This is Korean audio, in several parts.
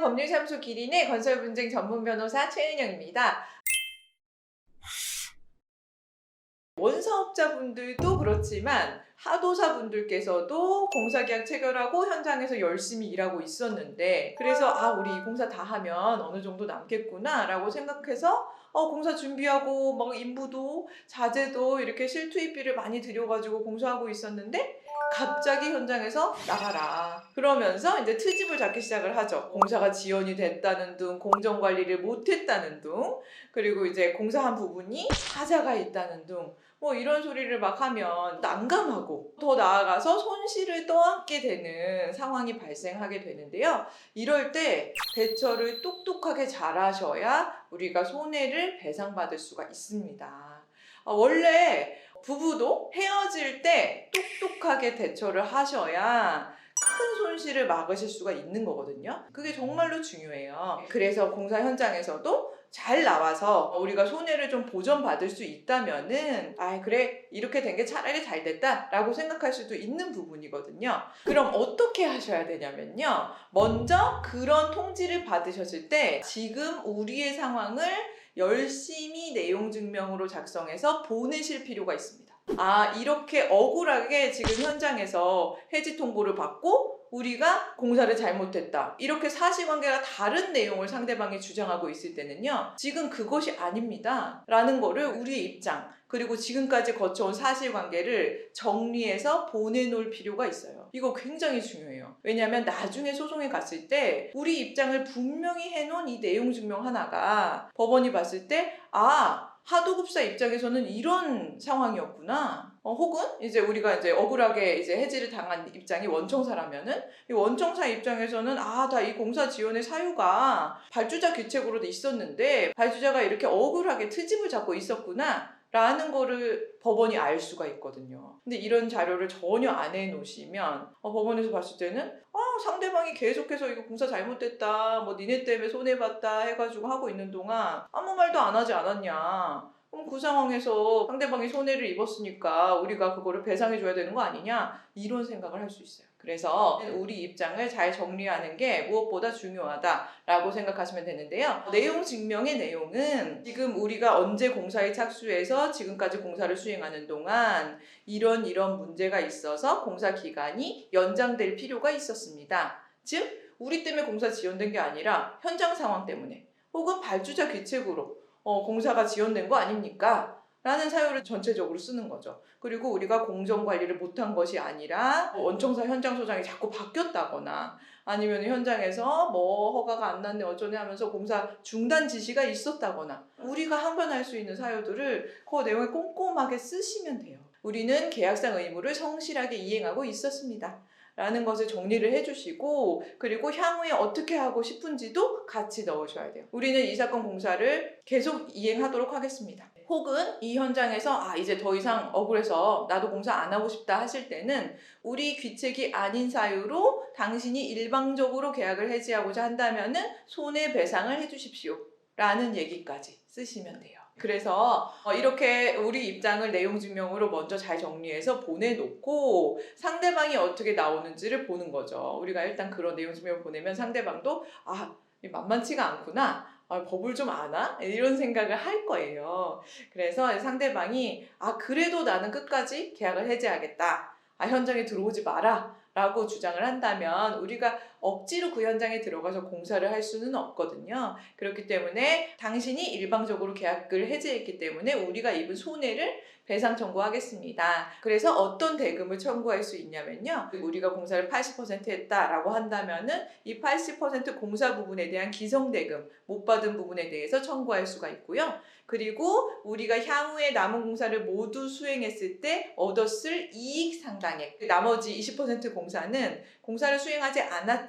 법률사무소 기린의 건설 분쟁 전문 변호사 최은영입니다. 원사업자분들도 그렇지만 하도사분들께서도 공사계약 체결하고 현장에서 열심히 일하고 있었는데 그래서 아 우리 이 공사 다 하면 어느 정도 남겠구나 라고 생각해서 어 공사 준비하고 막 인부도 자재도 이렇게 실투입비를 많이 들여가지고 공사하고 있었는데 갑자기 현장에서 나가라. 그러면서 이제 트집을 잡기 시작을 하죠. 공사가 지연이 됐다는 둥, 공정 관리를 못했다는 둥, 그리고 이제 공사한 부분이 하자가 있다는 둥, 뭐 이런 소리를 막 하면 난감하고 더 나아가서 손실을 떠안게 되는 상황이 발생하게 되는데요. 이럴 때 대처를 똑똑하게 잘 하셔야 우리가 손해를 배상받을 수가 있습니다. 어, 원래 부부도 헤어질 때 똑똑하게 대처를 하셔야 큰 손실을 막으실 수가 있는 거거든요. 그게 정말로 중요해요. 그래서 공사 현장에서도 잘 나와서 우리가 손해를 좀 보전받을 수 있다면은 아 그래 이렇게 된 게 차라리 잘 됐다라고 생각할 수도 있는 부분이거든요. 그럼 어떻게 하셔야 되냐면요. 먼저 그런 통지를 받으셨을 때 지금 우리의 상황을 열심히 내용 증명으로 작성해서 보내실 필요가 있습니다. 아, 이렇게 억울하게 지금 현장에서 해지 통보를 받고 우리가 공사를 잘못했다. 이렇게 사실관계가 다른 내용을 상대방이 주장하고 있을 때는요. 지금 그것이 아닙니다. 라는 거를 우리의 입장, 그리고 지금까지 거쳐온 사실관계를 정리해서 보내놓을 필요가 있어요. 이거 굉장히 중요해요. 왜냐하면 나중에 소송에 갔을 때 우리 입장을 분명히 해놓은 이 내용 증명 하나가 법원이 봤을 때 아, 하도급사 입장에서는 이런 상황이었구나. 어, 혹은 이제 우리가 이제 억울하게 이제 해지를 당한 입장이 원청사라면은 이 원청사 입장에서는 아, 다 이 공사 지원의 사유가 발주자 규칙으로 도 있었는데 발주자가 이렇게 억울하게 트집을 잡고 있었구나. 라는 거를 법원이 알 수가 있거든요. 근데 이런 자료를 전혀 안 해놓으시면 어, 법원에서 봤을 때는 아 상대방이 계속해서 이거 공사 잘못됐다 뭐 니네 때문에 손해봤다 해가지고 하고 있는 동안 아무 말도 안 하지 않았냐 그럼 그 상황에서 상대방이 손해를 입었으니까 우리가 그거를 배상해줘야 되는 거 아니냐 이런 생각을 할 수 있어요. 그래서 우리 입장을 잘 정리하는 게 무엇보다 중요하다라고 생각하시면 되는데요. 내용 증명의 내용은 지금 우리가 언제 공사에 착수해서 지금까지 공사를 수행하는 동안 이런 이런 문제가 있어서 공사 기간이 연장될 필요가 있었습니다. 즉 우리 때문에 공사 지연된 게 아니라 현장 상황 때문에 혹은 발주자 규칙으로 어, 공사가 지연된 거 아닙니까? 라는 사유를 전체적으로 쓰는 거죠. 그리고 우리가 공정 관리를 못한 것이 아니라 원청사 현장 소장이 자꾸 바뀌었다거나 아니면 현장에서 뭐 허가가 안 났네 어쩌네 하면서 공사 중단 지시가 있었다거나 우리가 항변할 수 있는 사유들을 그 내용에 꼼꼼하게 쓰시면 돼요. 우리는 계약상 의무를 성실하게 이행하고 있었습니다. 라는 것을 정리를 해주시고 그리고 향후에 어떻게 하고 싶은지도 같이 넣으셔야 돼요. 우리는 이 사건 공사를 계속 이행하도록 하겠습니다. 혹은 이 현장에서 아 이제 더 이상 억울해서 나도 공사 안 하고 싶다 하실 때는 우리 귀책이 아닌 사유로 당신이 일방적으로 계약을 해지하고자 한다면은 손해배상을 해주십시오. 라는 얘기까지 쓰시면 돼요. 그래서 어, 이렇게 우리 입장을 내용 증명으로 먼저 잘 정리해서 보내놓고 상대방이 어떻게 나오는지를 보는 거죠. 우리가 일단 그런 내용 증명을 보내면 상대방도 아 만만치가 않구나. 아, 법을 좀 아나? 이런 생각을 할 거예요. 그래서 상대방이 아 그래도 나는 끝까지 계약을 해지하겠다. 아 현장에 들어오지 마라. 라고 주장을 한다면 우리가 억지로 그 현장에 들어가서 공사를 할 수는 없거든요. 그렇기 때문에 당신이 일방적으로 계약을 해지했기 때문에 우리가 입은 손해를 배상 청구하겠습니다. 그래서 어떤 대금을 청구할 수 있냐면요. 우리가 공사를 80% 했다라고 한다면은 이 80% 공사 부분에 대한 기성대금 못 받은 부분에 대해서 청구할 수가 있고요. 그리고 우리가 향후에 남은 공사를 모두 수행했을 때 얻었을 이익 상당액 나머지 20% 공사는 공사를 수행하지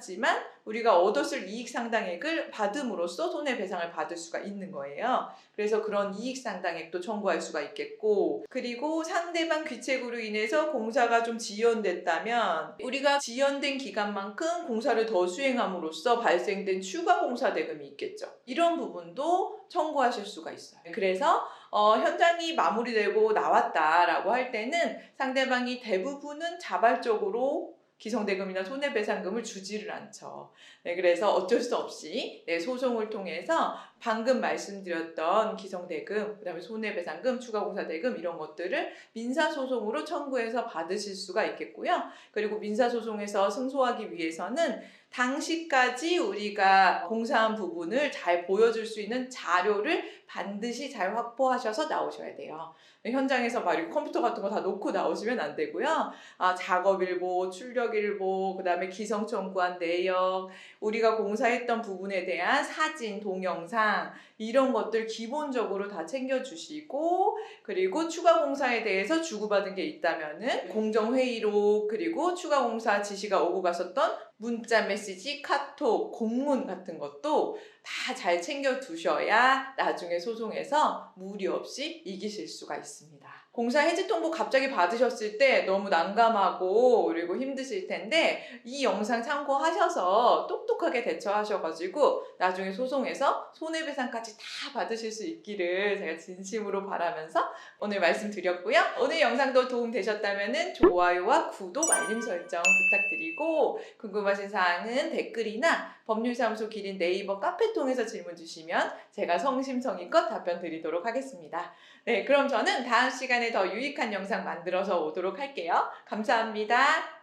않았지만 우리가 얻었을 이익 상당액을 받음으로써 손해배상을 받을 수가 있는 거예요. 그래서 그런 이익 상당액도 청구할 수가 있겠고 그리고 상대방 귀책으로 인해서 공사가 좀 지연됐다면 우리가 지연된 기간만큼 공사를 더 수행함으로써 발생된 추가 공사 대금이 있겠죠. 이런 부분도 청구하실 수가 있어요. 그래서 어, 현장이 마무리되고 나왔다라고 할 때는 상대방이 대부분은 자발적으로 기성대금이나 손해배상금을 주지를 않죠. 네, 그래서 어쩔 수 없이 네, 소송을 통해서 방금 말씀드렸던 기성대금, 그다음에 손해배상금, 추가공사대금 이런 것들을 민사소송으로 청구해서 받으실 수가 있겠고요. 그리고 민사소송에서 승소하기 위해서는 당시까지 우리가 공사한 부분을 잘 보여줄 수 있는 자료를 반드시 잘 확보하셔서 나오셔야 돼요. 현장에서 막 이렇게 컴퓨터 같은 거 다 놓고 나오시면 안 되고요. 아, 작업일보, 출력일보, 그 다음에 기성 청구한 내역, 우리가 공사했던 부분에 대한 사진, 동영상, 이런 것들 기본적으로 다 챙겨주시고, 그리고 추가 공사에 대해서 주고받은 게 있다면은 공정회의록, 그리고 추가 공사 지시가 오고 갔었던 문자 메시지, 카톡, 공문 같은 것도 다 잘 챙겨 두셔야 나중에 소송에서 무리 없이 이기실 수가 있습니다. 공사 해지 통보 갑자기 받으셨을 때 너무 난감하고 그리고 힘드실 텐데 이 영상 참고하셔서 똑똑하게 대처하셔가지고 나중에 소송에서 손해배상까지 다 받으실 수 있기를 제가 진심으로 바라면서 오늘 말씀드렸고요. 오늘 영상도 도움 되셨다면 좋아요와 구독, 알림 설정 부탁드리고 궁금하신 사항은 댓글이나 법률사무소 기린 네이버 카페 통해서 질문 주시면 제가 성심성의껏 답변 드리도록 하겠습니다. 네, 그럼 저는 다음 시간에 더 유익한 영상 만들어서 오도록 할게요. 감사합니다.